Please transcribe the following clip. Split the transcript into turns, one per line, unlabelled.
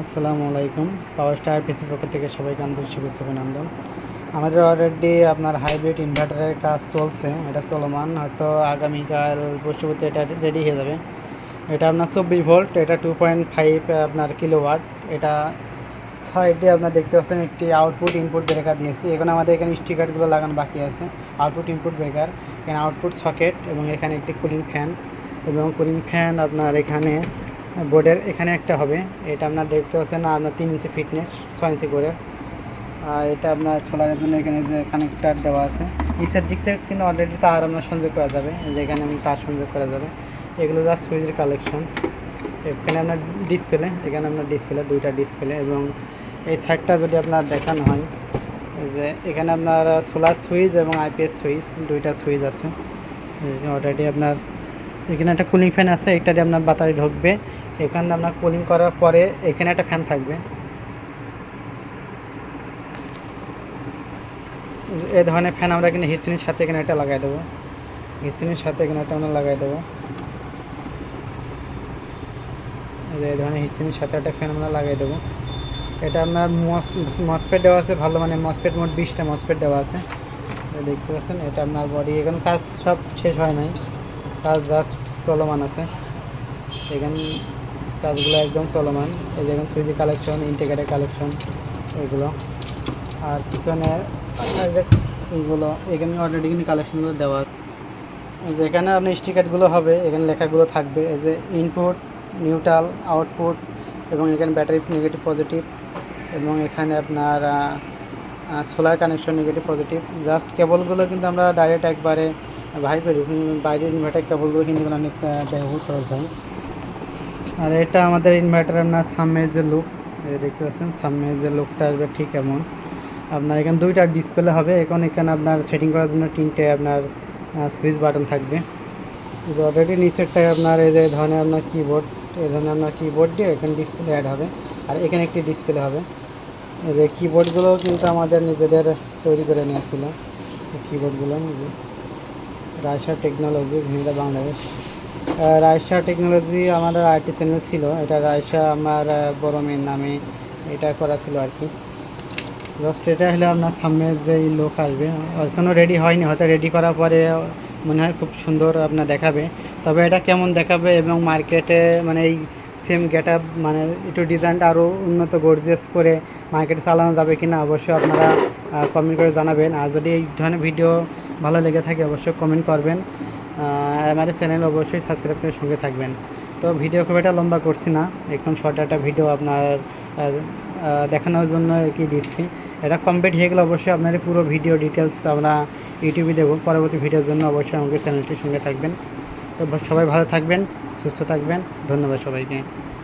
আসসালামু আলাইকুম। পাওয়ার স্টার পিসির পক্ষ থেকে সবাইকে আন্তরিক শুভেচ্ছা অভিনন্দন। আমাদের অলরেডি আপনার হাইব্রিড ইনভার্টারের কাজ চলছে, এটা চলমান, হয়তো আগামীকাল পরশুতে এটা রেডি হয়ে যাবে। এটা আপনার চব্বিশ ভোল্ট এটা টু পয়েন্ট ফাইভ আপনার কিলোওয়াট এটা সাইডে আপনার দেখতে পাচ্ছেন একটি আউটপুট ইনপুট ব্রেকার দিয়েছি। এখানে আমাদের এখানে স্টিকারগুলো লাগানো বাকি আছে। আউটপুট ইনপুট ব্রেকার এখানে আউটপুট সকেট এবং এখানে একটি কুলিং ফ্যান এবং কুলিং ফ্যান আপনার এখানে বোর্ডের এখানে একটা হবে। এটা আপনার দেখতে পাচ্ছেন আপনার তিন ইঞ্চি ফিটনেস, ছয় ইঞ্চি করে। আর এটা আপনার সোলারের জন্য এখানে যে কানেক্টার দেওয়া আছে। নিচের দিক থেকে কিন্তু অলরেডি তার আপনার সংযোগ করা যাবে এই যে এখানে আমি তার সংযোগ করা যাবে। এগুলো জাস্ট সুইচের কালেকশন এখানে আপনার ডিসপ্লে এখানে আপনার ডিসপ্লে দুইটা ডিসপ্লে এবং এই সাইডটা যদি আপনার দেখানো হয় যে এখানে আপনার সোলার সুইচ এবং আইপিএস সুইচ দুইটা সুইচ আছে। অলরেডি আপনার এখানে একটা কুলিং ফ্যান আছে, এটা দিয়ে আপনার বাতাস ঢুকবে। এখানে আপনার কুলিং করার পরে এখানে একটা ফ্যান থাকবে। এ ধরনের ফ্যান আমরা কিন্তু হিটসিনের সাথে এখানে একটা লাগাই দেবো। হিটসিনের সাথে এখানে একটা আমরা লাগাই দেবো। এই ধরনের হিটসিনের সাথে একটা ফ্যান আমরা লাগাই দেবো। এটা আপনার মসপেট দেওয়া আছে, ভালো মানে মসপেট মোট বিশটা মসপেট দেওয়া আছে। দেখতে পাচ্ছেন, এটা আপনার বডি এখন কাজ সব শেষ হয় নাই। কাজ জাস্ট চলমান আছে। এখানে কাজগুলো একদম চলমান। এই যেখানে সুইজি কালেকশন ইন্টিগ্রেটেড কালেকশন এগুলো। আর পিছনে এইগুলো এখানে অলরেডি কিন্তু কালেকশনগুলো দেওয়া আছে। এই যে এখানে আপনার স্টিকারগুলো হবে, এখানে লেখাগুলো থাকবে। এই যে ইনপুট নিউট্রাল আউটপুট এবং এখানে ব্যাটারি নেগেটিভ পজিটিভ এবং এখানে আপনার solar connection negative positive just কেবলগুলো কিন্তু আমরা ডাইরেক্ট একবারে ভাই দিয়েছি বাইরের ইনভার্টার কেবলগুলো কিন্তু এগুলো অনেক ব্যয়বহুল খরচ হয়। আর এটা আমাদের ইনভার্টার আপনার সামনে যে লুক দেখতে পাচ্ছেন সামনে যে লুকটা আসবে ঠিক এমন। আপনার এখানে দুইটা ডিসপ্লে হবে, এখন এখানে আপনার সেটিং করার জন্য তিনটে আপনার সুইচ বাটন থাকবে। অলরেডি নিচেরটায় আপনার এই যে ধরনের আপনার কিবোর্ড এই ধরনের আপনার কিবোর্ড দিয়ে এখানে ডিসপ্লে অ্যাড হবে। আর এখানে একটি ডিসপ্লে হবে। এই যে কিবোর্ডগুলো কিন্তু আমাদের নিজেদের তৈরি করে নিয়েছিল কিবোর্ডগুলো রায়শা টেকনোলজি ঝিনাইদহ বাংলাদেশ। রায়শা টেকনোলজি আমাদের আইটি চ্যানেল ছিল। এটা রায়শা আমার বড় মেয়ের নামে এটা করা ছিল আর কি। জাস্ট এটা হলে আপনার সামনে যেই লোক আসবে। এখনও রেডি হয়নি। হয়তো রেডি করার পরে মনে হয় খুব সুন্দর আপনার দেখাবে। তবে এটা কেমন দেখাবে এবং মার্কেটে মানে এই সেম গেট মানে একটু ডিজাইনটা আরও উন্নত গর্জিয়াস করে মার্কেটে চালানো যাবে কি না অবশ্যই আপনারা কমেন্ট করে জানাবেন। আর যদি এই ধরনের ভিডিও ভালো লেগে থাকে অবশ্যই কমেন্ট করবেন। আর আমাদের চ্যানেল অবশ্যই সাবস্ক্রাইব করে সঙ্গে থাকবেন। তো ভিডিও খুব একটা লম্বা করছি না একদম শর্ট একটা ভিডিও আপনার দেখানোর জন্য আর কি দিচ্ছি। এটা কমপ্লিট হয়ে গেলে অবশ্যই আপনার পুরো ভিডিও ডিটেলস আমরা ইউটিউবে দেবো। পরবর্তী ভিডিওর জন্য অবশ্যই আমাকে চ্যানেলটির সঙ্গে থাকবেন। তো সবাই ভালো থাকবেন, সুস্থ থাকবেন। ধন্যবাদ সবাইকে।